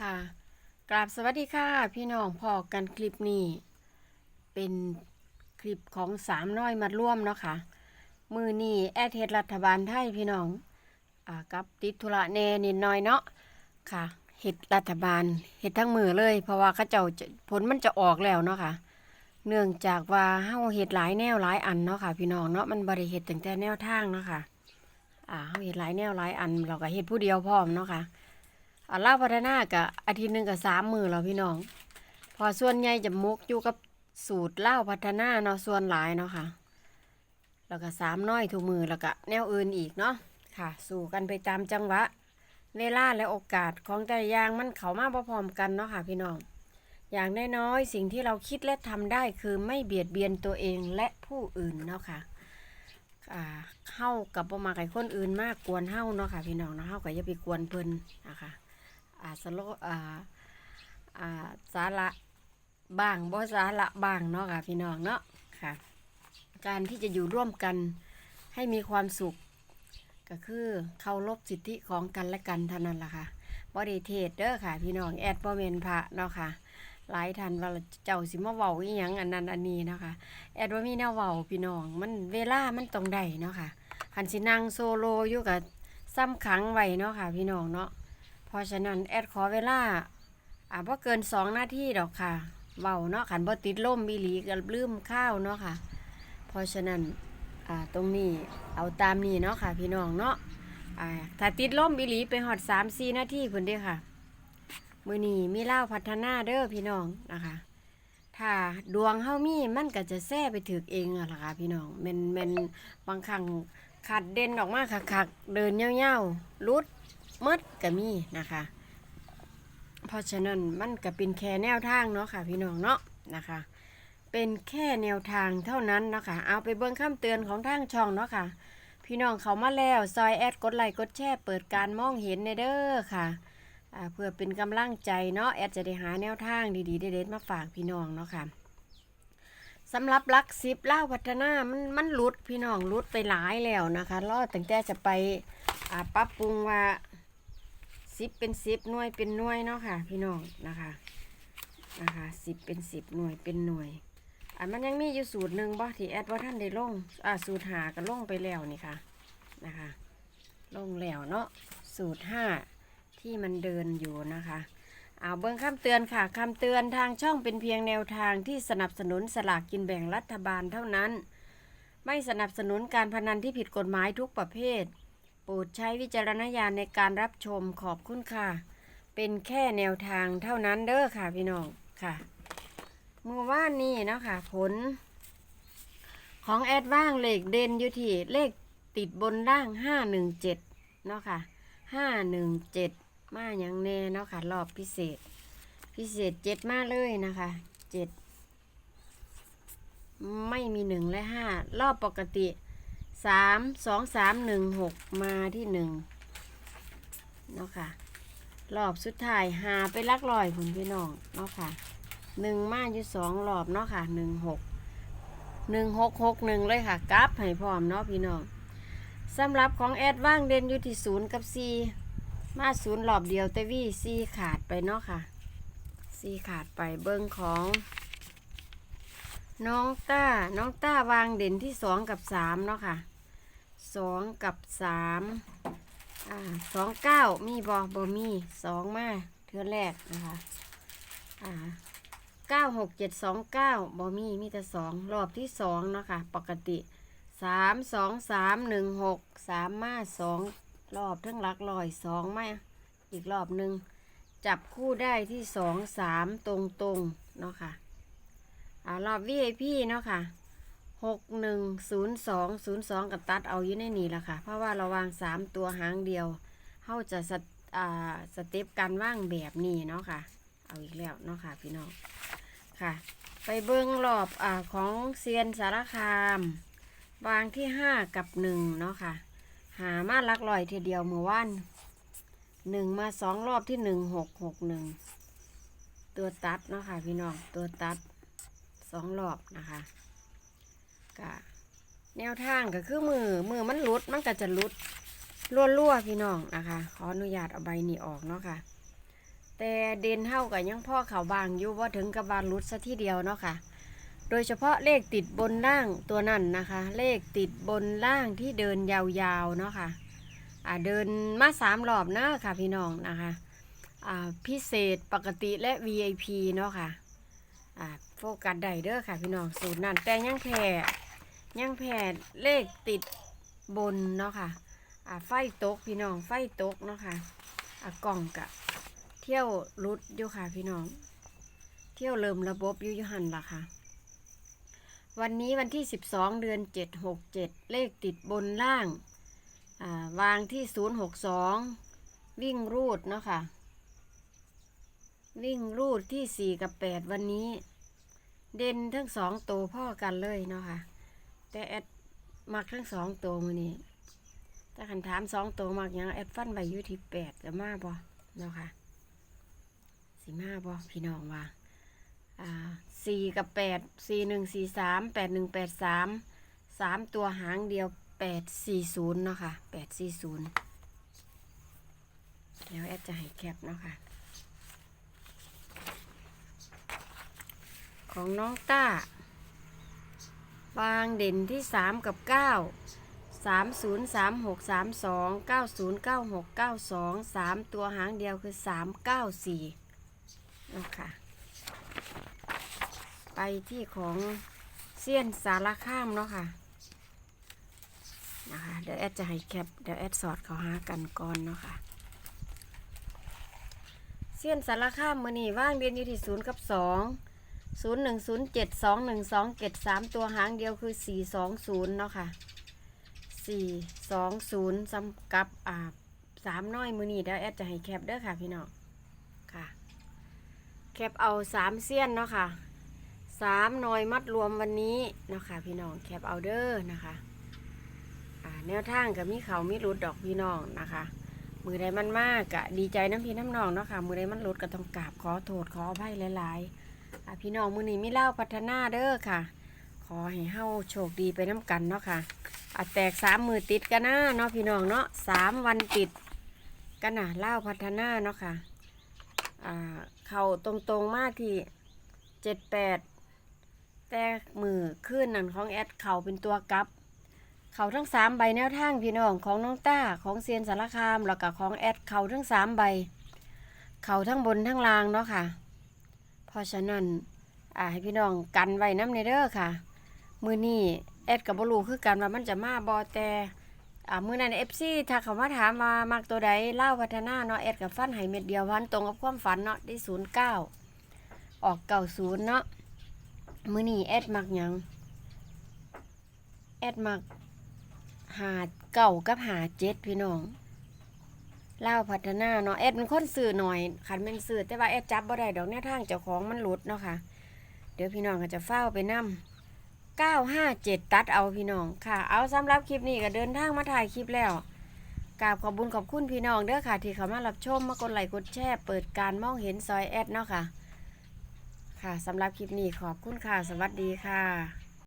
ค่ะกราบสวัสดีค่ะ พี่น้องพอกันคลิปนี้ เป็นคลิปของสามน้อยมัดร่วมเนาะค่ะ มือนี้แอดเทศรัฐบาลไทยพี่น้องอกับติดธุระแน่นิดหน่อยเนาะค่ะเห็ดรัฐบาลเห็ดทั้งมือเลย เพราะว่าเขาเจ้าผลมันจะออกแล้วเนาะค่ะ เนื่องจากว่าเฮาเห็ดหลายแนวหลายอันเนาะค่ะ พี่น้องเนาะมันบริเห็ดตั้งแต่แนวทางเนาะค่ะอ่าเฮาเห็ดหลายแนวหลายอันเราก็เห็ดผู้เดียวพร้อมเนาะค่ะอ่าเลาพัฒนากะอาทิตย์หนึ่งกับสามมือแล้วพี่น้อง พอส่วนใหญ่จะมุกอยู่กับสูตรเล่าพัฒนาเนาะส่วนหลายเนาะค่ะ แล้วก็สามน้อยทุกมือแล้วก็แนวอื่นอีกเนาะค่ะ สู่กันไปตามจังหวะ เวลาและโอกาสของแต่ยางมันเขามาพร้อมๆกันเนาะค่ะพี่น้อง อย่างน้อยๆสิ่งที่เราคิดและทำได้คือไม่เบียดเบียนตัวเองและผู้อื่นเนาะค่ะอ่าเข้ากับประมาไก่คนอื่นมากกวนเฮ้าเนาะค่ะพี่น้องเนาะเฮ้าก็อย่าไปกวนเพิ่นนะคะ อาสโลอ่าอ่าสาระบ้างบ่สาระบ้างเนาะค่ะพี่น้องเนาะค่ะ การที่จะอยู่ร่วมกันให้มีความสุข ก็คือเคารพสิทธิของกันและกันเท่านั้นล่ะค่ะบ่ได้เทศเด้อค่ะ พี่น้องแอดบ่แม่นพระเนาะค่ะหลายท่านว่าเจ้าสิมาเว้าอีหยังอันนั้นอันนี้เนาะค่ะแอดว่ามีแนวเว้าพี่น้อง มันเวลามันต้องได้เนาะค่ะคันสินั่งโซโลอยู่กับซ้ำขังไว้เนาะค่ะ พี่น้องเนาะ เพราะฉะนั้นแอดขอเวลาอ่าบ่เกินสองนาทีดอกค่ะเว้าเนาะขันบ่ติดล่มอีหลีก็ลืมข้าวเนาะค่ะ เพราะฉะนั้นอ่าตรงนี้เอาตามนี้เนาะค่ะ พี่น้องเนาะอ่าถ้าติดล่มอีหลีไปหอดสามสี่นาทีเพิ่นเด้อค่ะ มือนี้มีเล่าพัฒนาเด้อพี่น้องนะคะถ้าดวงเฮามีมันก็จะแซ่ไปถึกเองอะล่ะค่ะพี่น้องแมันแมันบางครั้งขัดเด่นออกมาคักๆเดินเงี้ยวๆรุด มดก็มีนะคะ เพราะฉะนั้นมันก็เป็นแค่แนวทางเนาะค่ะพี่น้องเนาะนะคะ เป็นแค่แนวทางเท่านั้นเนาะคะเอาไปเบิ่งคำเตือนของทางช่องเนาะค่ะ พี่น้องเขามาแล้วซอยแอดกดไลค์กดแชร์เปิดการมองเห็นในเด้อค่ะอ่าเพื่อเป็นกำลังใจเนาะแอดจะได้หาแนวทางดีๆเด็ดๆมาฝากพี่น้องเนาะค่ะสำหรับลักซิปเล่าวพัฒนามันมันลุดพี่น้องลุดไปหลายแล้วนะคะรอตั้งแต่จะไปปรับปรุงว่า สิบเป็นสิบหน่วยเป็นหน่วยเนาะค่ะ พี่น้องนะคะนะคะสิบเป็นสิบหน่วยเป็นหน่วยอ่ามันยังมีอยู่สูตรหนึ่งบ่ที่แอดว่าท่านได้ลงอ่าสูตรหาก็ลงไปแล้วนี่ค่ะนะคะลงแล้วเนาะสูตรห้าที่มันเดินอยู่นะคะเอาเบื้องคำเตือนค่ะคำเตือนทางช่องเป็นเพียงแนวทางที่สนับสนุนสลากกินแบ่งรัฐบาลเท่านั้น ไม่สนับสนุนการพนันที่ผิดกฎหมายทุกประเภท ปรดใช้วิจารณญาณในการรับชมขอบคุณค่ะ เป็นแค่แนวทางเท่านั้นเด้อค่ะพี่น้องค่ะ เมื่อว่านนี้เนาะค่ะ ผล ของแอดว่างเลขเด่นอยู่ที่เลขติดบนล่างห้าหนึ่งเจ็ดเนาะค่ะห้าหนึ่งเจ็ดมาอย่างแน่เนาะค่ะ รอบพิเศษ พิเศษเจ็ดมาเลยนะคะเจ็ดไม่มีหนึ่งและห้ารอบปกติ สามสองสามหนึ่งหกมาที่หนึ่งเนาะค่ะ รอบสุดท้ายหาไปลักลอยผลพี่น้องเนาะค่ะหนึ่งมาอยู่สองรอบเนาะค่ะหนึ่งหกหนึ่งหกหกหนึ่งเลยค่ะกราฟให้พร้อมเนาะพี่น้องสำหรับของแอดว่างเด่นอยู่ที่ศูนย์กับซีมาศูนย์รอบเดียวแต่วี่ซีขาดไปเนาะค่ะซีขาดไปเบิ้งของน้องต้า น้องต้าวางเด่นที่สองกับสามเนาะค่ะ สองกับสามอ่าสองเก้ามีบอบอมีสองมาเทือแรกนะคะอ่าเก้าหกเจ็ดสองเก้าบอมีมีแต่สองรอบที่สองเนาะค่ะปกติสามสองสามหนึ่งหกสามมาสองรอบทั้งหลักลอยสองมาอีกรอบหนึ่งจับคู่ได้ที่สองสามตรงตรงเนาะค่ะอ่ารอบ VIP เนาะค่ะ หกหนึ่งศูนย์สองศูนย์สองกับตัดเอาอยู่ในนี้แหละค่ะ เพราะว่าเราวางสามตัวหางเดียวเขาจะสตอ่าสเต็ปการว่างแบบนี้เนาะค่ะ เอาอีกแล้วเนาะค่ะพี่น้องค่ะ ไปเบิ้งรอบอ่าของเซียนสารคาม วางที่ห้ากับหนึ่งเนาะค่ะ หามาลักลอยทีเดียวเมื่อวานหนึ่งมาสองรอบที่หนึ่งหกหกหนึ่งตัวตัดเนาะค่ะพี่น้องตัวตัดสองรอบนะคะ กะแนวทางก็คือมือมือมันหลุดมันก็จะหลุดรั่วๆพี่น้องนะคะ ขออนุญาตเอาใบนี้ออกเนาะค่ะ แต่เด่นเท่ากับยังพ่อเขาบางอยู่ว่าถึงกับบานรุดซะทีเดียวเนาะค่ะ โดยเฉพาะเลขติดบนล่างตัวนั่นนะคะ เลขติดบนล่างที่เดินยาวๆเนาะค่ะอ่าเดินมาสามรอบนะค่ะพี่น้องนะคะอ่าพิเศษปกติและ VIP เนาะค่ะ อ่าโฟกัสได้เด้อค่ะพี่น้องสูตรนั่นแต่ยังแผ่ยังแผ่เลขติดบนเนาะค่ะอ่าไฟตกพี่น้องไฟตกเนาะค่ะอ่ากล่องกะเที่ยวรุดอยู่ค่ะพี่น้อง เที่ยวเริ่มระบบอยู่ยุหันล่ะค่ะวันนี้วันที่ 12 เดือน 7 6 7 เลขติดบนล่างาวางที่ 062 วิ่งรูดเนาะค่ะ วิ่งรูดที่ 4 กับ 8 วันนี้ เด่นทั้งสองตัวพ่อกันเลยเนาะค่ะ แต่แอดมักทั้งสองตัวมือนี้ถ้าคันถามสองตัวมักยังแอดฟันไว้อยู่ที่แปดจะมาบ่เนาะค่ะสิมาบ่พี่น้องว่าอ่าสี่กับแปดสี่หนึ่งสี่สามแปดหนึ่งแปดสามสามตัวหางเดียวแปดสี่ศูนย์เนาะค่ะแปดสี่ศูนย์เดี๋ยวแอดจะให้แคปเนาะค่ะ ของน้องต้าวางเด่นที่สามกับเก้าสามศูนย์สามหกสามสองเก้าศูนย์เก้าหกเก้าสองสามตัวหางเดียวคือสามเก้าสี่เนะค่ะไปที่ของเซียนสารข้ามเนาะค่ะนะคะเดี๋ยวแอดจะให้แคปเดี๋ยวแอดสอดเขาหากันก่อนเนาะค่ะเซียนสารข้ามมือนี่ว่างเรียนอยู่ที่ศูนย์กับสอง ศูนย์หนึ่งศูนย์เจ็ดสองหนึ่งสองเจ็ดสามตัวหางเดียวคือสี่สองศูนย์เนาะค่ะสี่สองศูนย์สำกับอ่าสามน้อยมือนี่เดี๋ยวแอดจะให้แคปเด้อค่ะพี่น้องค่ะ แคปเอาสามเซียนเนาะค่ะสามน่อยมัดรวมวันนี้เนาะค่ะพี่น้องแคปเอาเด้อนะคะอ่าแนวทางกับมีเขามีรุดดอกพี่น้องนะคะมือใดมันมากกะดีใจน้ำพี่น้ำน้องเนาะค่ะมือใดมันรุดก็ต้องกราบขอโทษขออภัยหลายๆ อ่าพี่น้องมือนี้ไม่เล่าพัฒนาเด้อค่ะ ขอให้เฮาโชคดีไปน้ำกันเนาะค่ะอาแตกสามมือติดกันนะเนาะพี่น้องเนาะสามวันติดกันนะเล่าพัฒนาเนาะค่ะอ่าเข่าตรงๆมากที่เจ็ดแปดแต่มือขึ้นนั่นของแอดเข่าเป็นตัวกับเขาทั้งสามใบแนวทางพี่น้องของน้องต้าของเซียนสารคามแล้วก็ของแอดเขาทั้งสามใบ เขาทั้งบนทั้งล่างเนาะค่ะ เพราะฉะนั้นอ่าให้พี่น้องกันไว้น้ำในเด้อค่ะ มือนี้แอดกับบลูคือกันว่ามันจะมาบอแต่อ่ามือนั้นเอฟซีถ้าเขามาถามมามักตัวใดเล่าพัฒนาเนาะแอดกับฟันให้เม็ดเดียววันตรงกับความฝันเนาะได้ศูนย์เก้าออกเก่าศูนย์เนาะมือนี้แอดมักยังแอดมักหาเก่ากับหาเจ็ดพี่น้อง เล่าพัฒนาเนาะแอดเป็นคนสื่อหน่อยขันเป็นสื่อแต่ว่าแอดจับบ่ได้ดอกแนวทางเจ้าของมันหลุดเนาะค่ะ เดี๋ยวพี่น้องก็จะเฝ้าไปนำเก้าห้าเจ็ดตัดเอาพี่น้องค่ะ เอาสำหรับคลิปนี้ก็เดินทางมาถ่ายคลิปแล้วกราบขอบบุญขอบคุณพี่น้องเด้อค่ะ ที่เขามารับชมมากดไลค์กดแชร์เปิดการมองเห็นซอยแอดเนาะค่ะ ค่ะสำหรับคลิปนี้ขอบคุณค่ะ สวัสดีค่ะ